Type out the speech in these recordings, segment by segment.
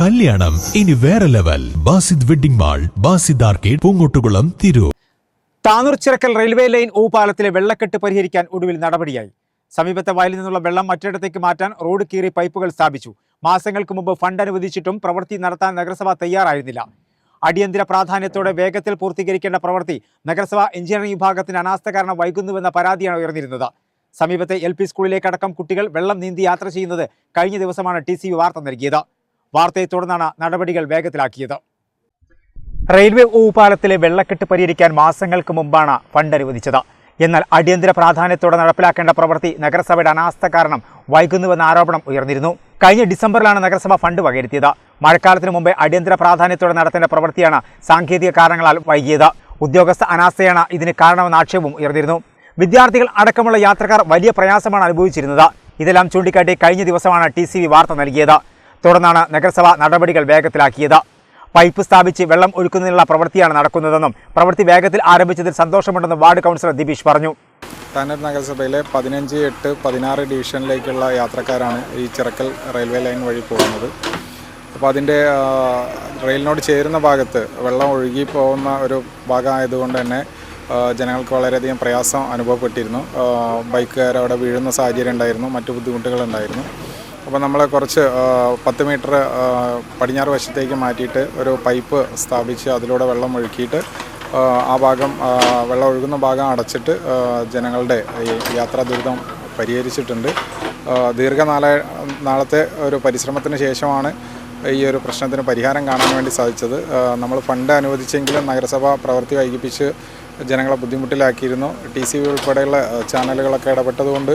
കല്യാണം. ഇനി വേറെ level Basid wedding mall Basid arcade Poongottukulam Tirur. Tanur Chirakkal railway line ഊപാലത്തിലെ വെള്ളക്കെട്ട് പരിഹരിക്കാൻ ഒടുവിൽ നടപടിയായി. സമീപത്തെ വയലിൽ നിന്നുള്ള വെള്ളം മറ്റിടത്തേക്ക് മാറ്റാൻ റോഡ് കീറി പൈപ്പുകൾ സ്ഥാപിച്ചു. മാസങ്ങൾക്ക് മുമ്പ് ഫണ്ട് അനുവദിച്ചിട്ടും പ്രവൃത്തി നടത്താൻ നഗരസഭ തയ്യാറായിരുന്നില്ല. അടിയന്തര പ്രാധാന്യത്തോടെ വേഗത്തിൽ പൂർത്തീകരിക്കേണ്ട പ്രവൃത്തി നഗരസഭ എഞ്ചിനീയറിംഗ് വിഭാഗത്തിന് അനാസ്ഥ കാരണം വൈകുന്നുവെന്ന പരാതിയാണ് ഉയർന്നിരുന്നത്. സമീപത്തെ എൽ പി സ്കൂളിലേക്കടക്കം കുട്ടികൾ വെള്ളം നീന്തി യാത്ര ചെയ്യുന്നത് കഴിഞ്ഞ ദിവസമാണ് ടി വാർത്ത നൽകിയത്. വാർത്തയെ തുടർന്നാണ് നടപടികൾ വേഗത്തിലാക്കിയത്. റെയിൽവേ ഊപാലത്തിലെ വെള്ളക്കെട്ട് പരിഹരിക്കാൻ മാസങ്ങൾക്ക് മുമ്പാണ് ഫണ്ട് അനുവദിച്ചത്. എന്നാൽ അടിയന്തര പ്രാധാന്യത്തോടെ നടപ്പിലാക്കേണ്ട പ്രവൃത്തി നഗരസഭയുടെ അനാസ്ഥ കാരണം വൈകുന്നുവെന്ന ആരോപണം ഉയർന്നിരുന്നു. കഴിഞ്ഞ ഡിസംബറിലാണ് നഗരസഭ ഫണ്ട് വകയിരുത്തിയത്. മഴക്കാലത്തിന് മുമ്പേ അടിയന്തര പ്രാധാന്യത്തോടെ നടത്തേണ്ട പ്രവൃത്തിയാണ് സാങ്കേതിക കാരണങ്ങളാൽ വൈകിയത്. ഉദ്യോഗസ്ഥ അനാസ്ഥയാണ് ഇതിന് കാരണമെന്ന ആക്ഷേപവും ഉയർന്നിരുന്നു. വിദ്യാർത്ഥികൾ അടക്കമുള്ള യാത്രക്കാർ വലിയ പ്രയാസമാണ് അനുഭവിച്ചിരുന്നത്. ഇതെല്ലാം ചൂണ്ടിക്കാട്ടി കഴിഞ്ഞ ദിവസമാണ് ടി വാർത്ത നൽകിയത്. തുടർന്നാണ് നഗരസഭ നടപടികൾ വേഗത്തിലാക്കിയത്. പൈപ്പ് സ്ഥാപിച്ച് വെള്ളം ഒഴുക്കുന്നതിനുള്ള പ്രവൃത്തിയാണ് നടക്കുന്നതെന്നും പ്രവൃത്തി വേഗത്തിൽ ആരംഭിച്ചതിൽ സന്തോഷമുണ്ടെന്നും വാർഡ് കൗൺസിലർ ദിബീഷ് പറഞ്ഞു. താനൂർ നഗരസഭയിലെ പതിനഞ്ച് എട്ട് പതിനാറ് ഡിവിഷനിലേക്കുള്ള യാത്രക്കാരാണ് ഈ ചിറക്കൽ റെയിൽവേ ലൈൻ വഴി പോകുന്നത്. അപ്പോൾ അതിന്റെ റെയിലിനോട് ചേരുന്ന ഭാഗത്ത് വെള്ളം ഒഴുകി പോകുന്ന ഒരു ഭാഗമായതുകൊണ്ട് തന്നെ ജനങ്ങൾക്ക് വളരെയധികം പ്രയാസം അനുഭവപ്പെട്ടിരുന്നു. ബൈക്കുകാർ അവിടെ വീഴുന്ന സാഹചര്യം ഉണ്ടായിരുന്നു. മറ്റു ബുദ്ധിമുട്ടുകളുണ്ടായിരുന്നു അപ്പോൾ നമ്മൾ കുറച്ച് പത്ത് മീറ്റർ പടിഞ്ഞാറ് വശത്തേക്ക് മാറ്റിയിട്ട് ഒരു പൈപ്പ് സ്ഥാപിച്ച് അതിലൂടെ വെള്ളം ഒഴുക്കിയിട്ട് ആ, ഭാഗം വെള്ളം ഒഴുകുന്ന ഭാഗം അടച്ചിട്ട് ജനങ്ങളുടെ യാത്രാ ദുരിതം പരിഹരിച്ചിട്ടുണ്ട്. ദീർഘനാള നാളത്തെ ഒരു പരിശ്രമത്തിന് ശേഷമാണ് ഈ ഒരു പ്രശ്നത്തിന് പരിഹാരം കാണാൻ വേണ്ടി സാധിച്ചത്. നമ്മൾ ഫണ്ട് അനുവദിച്ചെങ്കിലും നഗരസഭ പ്രവൃത്തി വൈകിപ്പിച്ച് ജനങ്ങളെ ബുദ്ധിമുട്ടിലാക്കിയിരുന്നു. ടി സി വി ഉൾപ്പെടെയുള്ള ചാനലുകളൊക്കെ ഇടപെട്ടതുകൊണ്ട്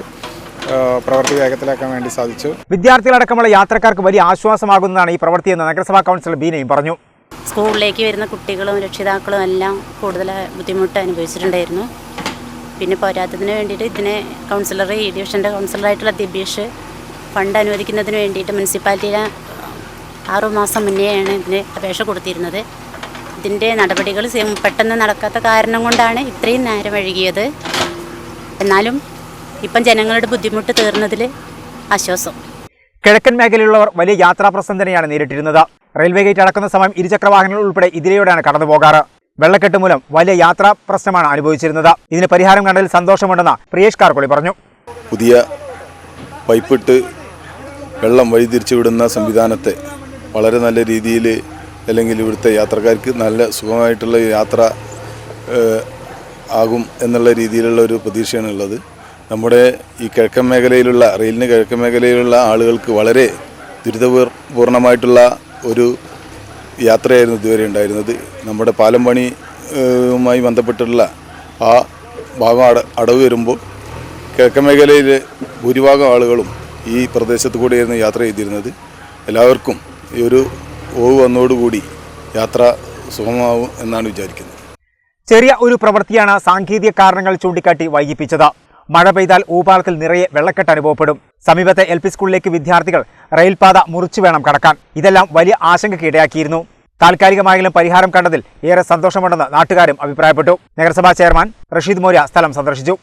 പ്രവൃത്തി വേഗത്തിലാക്കാൻ വേണ്ടി സാധിച്ചു. വിദ്യാർത്ഥികളടക്കമുള്ള യാത്രക്കാർക്ക് വലിയ ആശ്വാസമാകുന്നതാണ് ഈ പ്രവൃത്തിയെന്ന് നഗരസഭാ കൗൺസിലർ ബീനയും പറഞ്ഞു. സ്കൂളിലേക്ക് വരുന്ന കുട്ടികളും രക്ഷിതാക്കളും എല്ലാം കൂടുതൽ ബുദ്ധിമുട്ട് അനുഭവിച്ചിട്ടുണ്ടായിരുന്നു. പിന്നെ പോരാത്തതിന് വേണ്ടിയിട്ട് ഇതിനെ കൗൺസിലർ ഈ ഡിവിഷന്റെ കൗൺസിലറായിട്ടുള്ള ദിബീഷ് ഫണ്ട് അനുവദിക്കുന്നതിന് വേണ്ടിയിട്ട് മുനിസിപ്പാലിറ്റിയിലെ ആറു മാസം മുന്നേയാണ് ഇതിന് അപേക്ഷ കൊടുത്തിരുന്നത്. ഇതിന്റെ നടപടികൾ പെട്ടെന്ന് നടക്കാത്ത കാരണം കൊണ്ടാണ് ഇത്രയും നേരം വഴുകിയത് എന്നാലും ഇപ്പം ജനങ്ങളുടെ ബുദ്ധിമുട്ട് തീർന്നതിൽ ആശ്വാസം. കിഴക്കൻ മേഖലയിലുള്ളവർ വലിയ യാത്രാപ്രശ്നം തന്നെയാണ് നേരിട്ടിരുന്നത്. റെയിൽവേ ഗേറ്റ് അടക്കുന്ന സമയം ഇരുചക്ര വാഹനങ്ങൾ ഉൾപ്പെടെ ഇതിലൂടെയാണ് കടന്നു പോകാറ്. വെള്ളക്കെട്ട് മൂലം വലിയ യാത്രാ പ്രശ്നമാണ് അനുഭവിച്ചിരുന്നത്. ഇതിന് പരിഹാരം കണ്ടതിൽ സന്തോഷമുണ്ടെന്ന് പ്രിയേഷ് കാർക്കുളി പറഞ്ഞു. പുതിയ പൈപ്പിട്ട് വെള്ളം വഴിതിരിച്ചുവിടുന്ന സംവിധാനത്തെ വളരെ നല്ല രീതിയിൽ അല്ലെങ്കിൽ ഇവിടുത്തെ യാത്രക്കാർക്ക് നല്ല സുഖമായിട്ടുള്ള യാത്ര ആകും എന്നുള്ള രീതിയിലുള്ള ഒരു പ്രതീക്ഷയാണ് ഉള്ളത്. നമ്മുടെ ഈ കിഴക്കൻ മേഖലയിലുള്ള റെയിലിന് കിഴക്കൻ മേഖലയിലുള്ള ആളുകൾക്ക് വളരെ ദുരിതപൂർണമായിട്ടുള്ള ഒരു യാത്രയായിരുന്നു ഇതുവരെ ഉണ്ടായിരുന്നത്. നമ്മുടെ പാലം പണിയുമായി ബന്ധപ്പെട്ടുള്ള ആ ഭാഗം അട അടവ് വരുമ്പോൾ കിഴക്കൻ മേഖലയിലെ ഭൂരിഭാഗം ആളുകളും ഈ പ്രദേശത്ത് കൂടിയായിരുന്നു യാത്ര ചെയ്തിരുന്നത്. എല്ലാവർക്കും ഈ ഒരു ഓവ് വന്നതോടുകൂടി യാത്ര സുഗമമാവും എന്നാണ് വിചാരിക്കുന്നത്. ചെറിയ ഒരു പ്രവൃത്തിയാണ് സാങ്കേതിക കാരണങ്ങൾ ചൂണ്ടിക്കാട്ടി വൈകിപ്പിച്ചത്. മഴ പെയ്താൽ ഊപാളത്തിൽ നിറയെ വെള്ളക്കെട്ട് അനുഭവപ്പെടും. സമീപത്തെ എൽ പി സ്കൂളിലേക്ക് വിദ്യാർത്ഥികൾ റെയിൽപാത മുറിച്ചു വേണം കടക്കാൻ. ഇതെല്ലാം വലിയ ആശങ്കയ്ക്ക് ഇടയാക്കിയിരുന്നു. താൽക്കാലികമായാലും പരിഹാരം കണ്ടതിൽ ഏറെ സന്തോഷമുണ്ടെന്ന് നാട്ടുകാരും അഭിപ്രായപ്പെട്ടു. നഗരസഭാ ചെയർമാൻ റഷീദ് മോര്യ സ്ഥലം സന്ദർശിച്ചു.